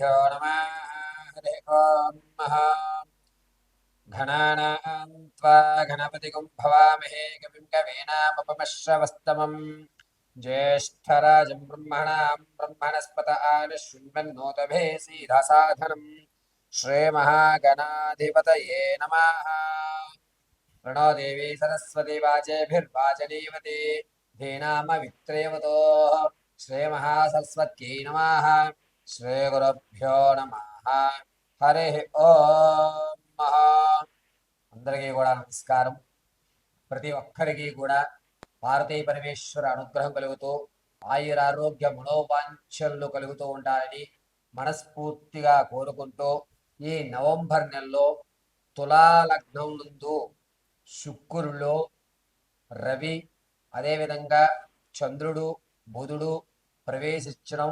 श्रीगुरुभ्यो नमः हरिः ॐ महा घनानां त्वा गणपतिगुं भवामहे कविं कवीनामुपमश्रवस्तमम् ज्येष्ठराजं ब्रह्मणां ब्रह्मणस्पत आनशृण्वन्नोतभे सीधसाधनम् श्रीमहागणाधिपतये नमः प्रणो देवी सरस्वती वाचेभिर्वाचनीवती धीनामवित्रेवतोः श्रीमहासरस्वत्यै नमः శ్రీగురుభ్యో నమ. హరి ఓం మహా అందరికీ కూడా నమస్కారం. ప్రతి ఒక్కరికి కూడా భారతీయ పరమేశ్వర అనుగ్రహం కలుగుతూ ఆయురారోగ్య మనోవాంఛలు కలుగుతూ ఉండాలని మనస్ఫూర్తిగా కోరుకుంటూ ఈ నవంబర్ నెలలో తులాలగ్నం నందు శుక్రులో రవి అదేవిధంగా చంద్రుడు బుధుడు ప్రవేశించడం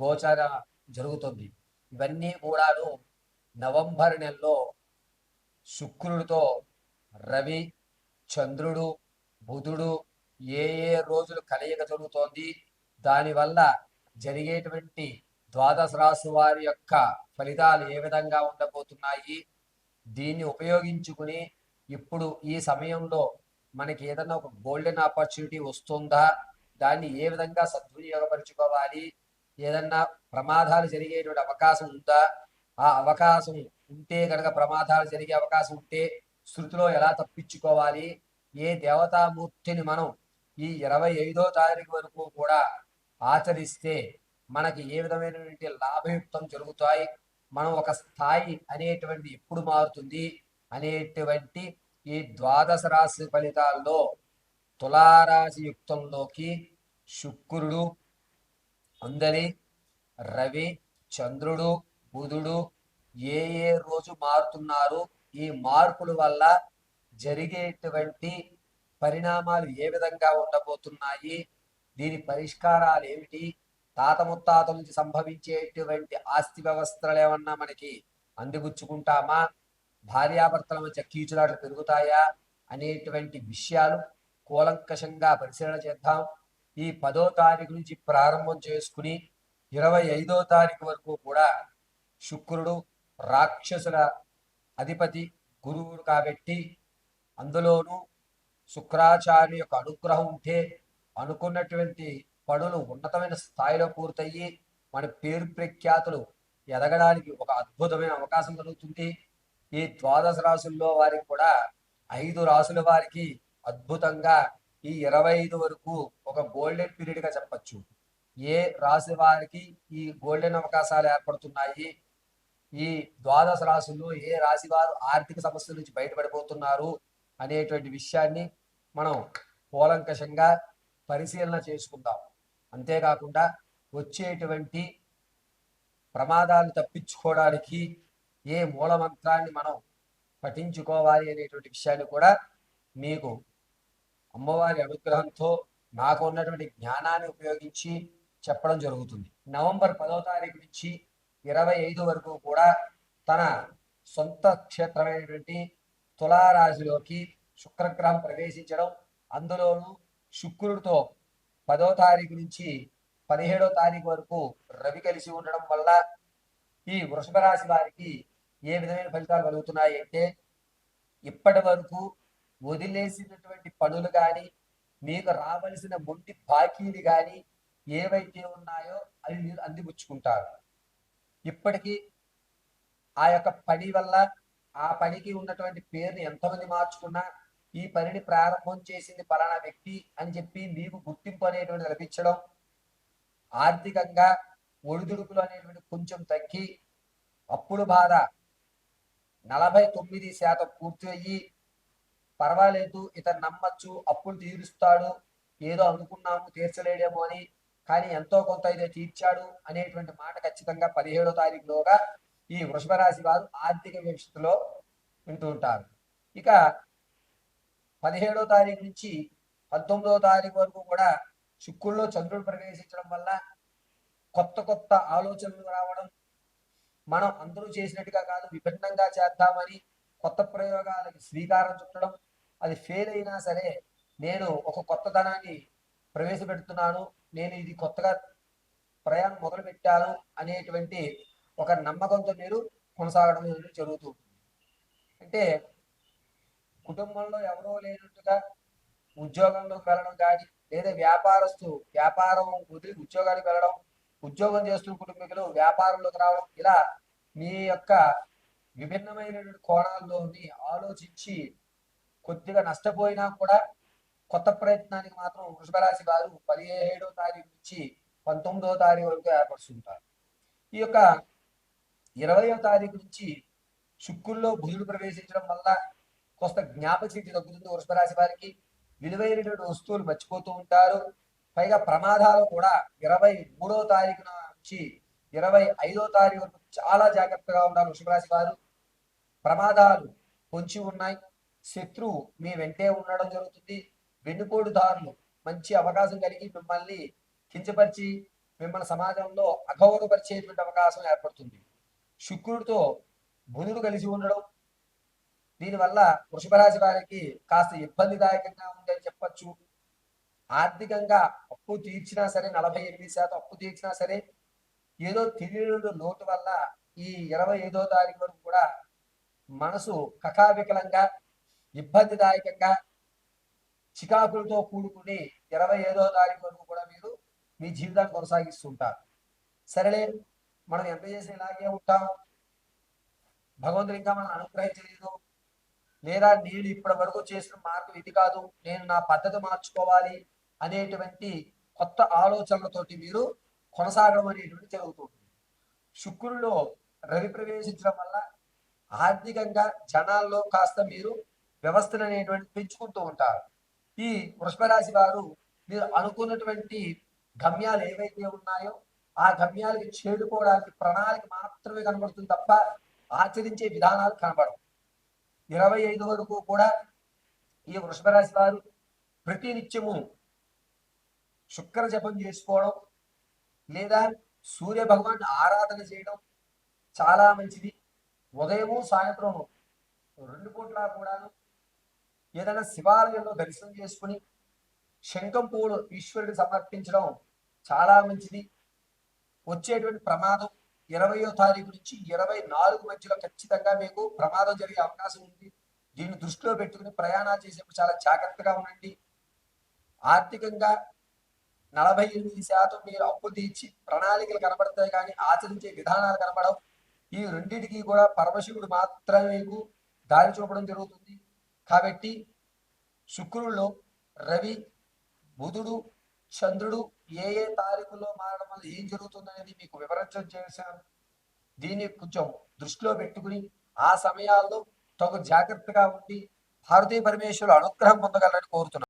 గోచర జరుగుతుంది. ఇవన్నీ కూడాను నవంబర్ నెలలో శుక్రుడితో రవి చంద్రుడు బుధుడు ఏ ఏ రోజులు కలయిక జరుగుతోంది దానివల్ల జరిగేటువంటి ద్వాదశ రాశి వారి యొక్క ఫలితాలు ఏ విధంగా ఉండబోతున్నాయి దీన్ని ఉపయోగించుకుని ఇప్పుడు ఈ సమయంలో మనకి ఏదైనా ఒక గోల్డెన్ ఆపర్చునిటీ వస్తుందా దాన్ని ఏ విధంగా సద్వినియోగపరుచుకోవాలి ఏదన్నా ప్రమాదాలు జరిగేటువంటి అవకాశం ఉందా? ఆ అవకాశం ఉంటే కనుక ప్రమాదాలు జరిగే అవకాశం ఉంటే శృతిలో ఎలా తప్పించుకోవాలి? ఏ దేవతామూర్తిని మనం ఈ ఇరవై ఐదో తారీఖు వరకు కూడా ఆచరిస్తే మనకి ఏ విధమైనటువంటి లాభయుక్తం జరుగుతాయి? మనం ఒక స్థాయి అనేటువంటి ఎప్పుడు మారుతుంది? అనేటువంటి ఈ ద్వాదశ రాశి ఫలితాల్లో తులారాశి యుక్తంలోకి శుక్రుడు అందరి రవి చంద్రుడు బుధుడు ఏ ఏ రోజు మారుతున్నారు ఈ మార్పుల వల్ల జరిగేటువంటి పరిణామాలు ఏ విధంగా ఉండబోతున్నాయి దీని పరిష్కారాలు ఏమిటి తాత ముత్తాతల నుంచి సంభవించేటువంటి ఆస్తి వ్యవస్థలు ఏమన్నా మనకి అందిపుచ్చుకుంటామా భార్యాభర్తల మధ్య కీచులాట్లు పెరుగుతాయా అనేటువంటి విషయాలు కూలంకషంగా పరిశీలన చేద్దాం. ఈ పదో తారీఖు నుంచి ప్రారంభం చేసుకుని ఇరవై ఐదో తారీఖు వరకు కూడా శుక్రుడు రాక్షసుల అధిపతి గురువుడు కాబట్టి అందులోనూ శుక్రాచార్య యొక్క అనుగ్రహం ఉంటే అనుకున్నటువంటి పనులు ఉన్నతమైన స్థాయిలో పూర్తయ్యి మన పేరు ప్రఖ్యాతులు ఎదగడానికి ఒక అద్భుతమైన అవకాశం కలుగుతుంది ఈ ద్వాదశ రాసుల్లో వారికి కూడా ఐదు రాసుల వారికి అద్భుతంగా ఈ ఇరవై ఐదు వరకు ఒక గోల్డెన్ పీరియడ్గా చెప్పచ్చు. ఏ రాశి వారికి ఈ గోల్డెన్ అవకాశాలు ఏర్పడుతున్నాయి? ఈ ద్వాదశ రాశుల్లో ఏ రాశి వారు ఆర్థిక సమస్యల నుంచి బయటపడిపోతున్నారు అనేటువంటి విషయాన్ని మనం కూలంకషంగా పరిశీలన చేసుకుందాం. అంతేకాకుండా వచ్చేటువంటి ప్రమాదాలు తప్పించుకోవడానికి ఏ మూలమంత్రాన్ని మనం పఠించుకోవాలి అనేటువంటి విషయాన్ని కూడా మీకు అమ్మవారి అనుగ్రహంతో నాకు ఉన్నటువంటి జ్ఞానాన్ని ఉపయోగించి చెప్పడం జరుగుతుంది. నవంబర్ పదవ తారీఖు నుంచి ఇరవై ఐదు వరకు కూడా తన సొంత క్షేత్రమైనటువంటి తులారాశిలోకి శుక్రగ్రహం ప్రవేశించడం అందులోనూ శుక్రుడితో పదో తారీఖు నుంచి పదిహేడో తారీఖు వరకు రవి కలిసి ఉండడం వల్ల ఈ వృషభ రాశి వారికి ఏ విధమైన ఫలితాలు కలుగుతున్నాయి అంటే ఇప్పటి వరకు వదిలేసినటువంటి పనులు కానీ మీకు రావలసిన మొండి బాకీలు కానీ ఏవైతే ఉన్నాయో అవి మీరు అందిపుచ్చుకుంటారు. ఇప్పటికీ ఆ యొక్క పని వల్ల ఆ పనికి ఉన్నటువంటి పేరుని ఎంతమంది మార్చుకున్నా ఈ పనిని ప్రారంభం చేసింది పలానా వ్యక్తి అని చెప్పి మీకు గుర్తింపు అనేటువంటి లభించడం ఆర్థికంగా ఒడిదుడుకులు అనేటువంటి కొంచెం తగ్గి అప్పుడు బాధ నలభై తొమ్మిది శాతం పూర్తి అయ్యి పర్వాలేదు ఇతను నమ్మచ్చు అప్పులు తీరుస్తాడు ఏదో అనుకున్నాము తీర్చలేడేమో అని కానీ ఎంతో కొంత అయితే తీర్చాడు అనేటువంటి మాట ఖచ్చితంగా పదిహేడో తారీఖులోగా ఈ వృషభ రాశి వారు ఆర్థిక భవిష్యత్తులో వింటూ ఉంటారు. ఇక పదిహేడో తారీఖు నుంచి పంతొమ్మిదో తారీఖు వరకు కూడా శుక్రుల్లో చంద్రుడు ప్రవేశించడం వల్ల కొత్త కొత్త ఆలోచనలు రావడం మనం అందరూ చేసినట్టుగా కాదు విభిన్నంగా చేద్దామని కొత్త ప్రయోగాలకి శ్రీకారం చుట్టడం అది ఫెయిల్ అయినా సరే నేను ఒక కొత్త ధనాన్ని ప్రవేశపెడుతున్నాను నేను ఇది కొత్తగా ప్రయాణం మొదలు పెట్టాను అనేటువంటి ఒక నమ్మకంతో మీరు కొనసాగడం జరుగుతూ అంటే కుటుంబంలో ఎవరో లేనట్టుగా ఉద్యోగంలోకి వెళ్ళడం కానీ లేదా వ్యాపారస్తు వ్యాపారం వదిలి ఉద్యోగానికి వెళ్ళడం ఉద్యోగం చేస్తున్న కుటుంబీకులు వ్యాపారంలోకి రావడం ఇలా మీ యొక్క విభిన్నమైనటువంటి కోణాల్లోని ఆలోచించి కొద్దిగా నష్టపోయినా కూడా కొత్త ప్రయత్నానికి మాత్రం వృషభ రాశి వారు పదిహేడో తారీఖు నుంచి పంతొమ్మిదో తారీఖు వరకు ఏర్పరుస్తుంటారు ఈ యొక్క ఇరవయో తారీఖు నుంచి శుక్రుల్లో బుధుడు ప్రవేశించడం వల్ల కొంత జ్ఞాపశక్తి తగ్గుతుంది వృషభ రాశి వారికి. విలువైనటువంటి వస్తువులు మర్చిపోతూ ఉంటారు. పైగా ప్రమాదాలు కూడా ఇరవై మూడో తారీఖున నుంచి ఇరవై ఐదో తారీఖు వరకు చాలా జాగ్రత్తగా ఉండాలి వృషభ రాశి వారు. ప్రమాదాలు పొంచి ఉన్నాయి. శత్రువు మీ వెంటే ఉండడం జరుగుతుంది. వెన్నుపోటుదారులు మంచి అవకాశం కలిగి మిమ్మల్ని కించపరిచి మిమ్మల్ని సమాజంలో అగౌరవపరిచేటువంటి అవకాశం ఏర్పడుతుంది. శుక్రుడితో బుధుడు కలిసి ఉండడం దీనివల్ల వృషభ రాశి వారికి కాస్త ఇబ్బందిదాయకంగా ఉందని చెప్పచ్చు. ఆర్థికంగా అప్పు తీర్చినా సరే నలభై ఎనిమిది శాతం అప్పు తీర్చినా సరే ఏదో తెలియని లోటు వల్ల ఈ ఇరవై ఐదో తారీఖు వరకు కూడా మనసు కకావికలంగా ఇబ్బందిదాయకంగా చికాకులతో కూడుకుని ఇరవై ఐదో తారీఖు వరకు కూడా మీరు మీ జీవితాన్ని కొనసాగిస్తుంటారు. సరేలే మనం ఎంత చేసి ఇలాగే ఉంటాం భగవంతుడు ఇంకా మనం అనుగ్రహించలేదు. లేదా నేను ఇప్పటి వరకు చేసిన మార్గం ఇది కాదు నేను నా పద్ధతి మార్చుకోవాలి అనేటువంటి కొత్త ఆలోచనలతోటి మీరు కొనసాగడం అనేటువంటి జరుగుతుంది. శుక్రుడిలో రవి ప్రవేశించడం వల్ల ఆర్థికంగా జనాల్లో కాస్త మీరు వ్యవస్థలు అనేటువంటి పెంచుకుంటూ ఉంటారు. ఈ వృషభ రాశి వారు మీరు అనుకున్నటువంటి గమ్యాలు ఏవైతే ఉన్నాయో ఆ గమ్యాలకి చేరుకోవడానికి ప్రణాళిక మాత్రమే కనబడుతుంది తప్ప ఆచరించే విధానాలు కనబడవు. ఇరవై ఐదు వరకు కూడా ఈ వృషభ రాశి వారు ప్రతి నిత్యము శుక్ర జపం చేసుకోవడం లేదా సూర్య భగవాన్ ఆరాధన చేయడం చాలా మంచిది. ఉదయము సాయంత్రము రెండు పూట్ల కూడాను ఏదైనా శివాలయంలో దర్శనం చేసుకుని శంఖం పువ్వులు ఈశ్వరుడికి సమర్పించడం చాలా మంచిది. వచ్చేటువంటి ప్రమాదం ఇరవయో తారీఖు నుంచి ఇరవై నాలుగు మధ్యలో ఖచ్చితంగా మీకు ప్రమాదం జరిగే అవకాశం ఉంది. దీన్ని దృష్టిలో పెట్టుకుని ప్రయాణాలు చేసేప్పుడు చాలా జాగ్రత్తగా ఉండండి. ఆర్థికంగా నలభై ఎనిమిది శాతం మీరు అప్పు తీర్చి ప్రణాళికలు కనబడతాయి కానీ ఆచరించే విధానాలు కనబడవు. ఈ రెండింటికి కూడా పరమశివుడు మాత్రమే మీకు దారి చూపడం జరుగుతుంది. కాబట్టి శుక్రుల్లో రవి బుధుడు చంద్రుడు ఏ ఏ తారీఖులో మారడం వల్ల ఏం జరుగుతుందనేది మీకు వివరించడం చేశాను. దీన్ని కొంచెం దృష్టిలో పెట్టుకుని ఆ సమయాల్లో తగు జాగ్రత్తగా ఉండి భారతీయ పరమేశ్వరుడు అనుగ్రహం పొందగలరని కోరుతున్నాను.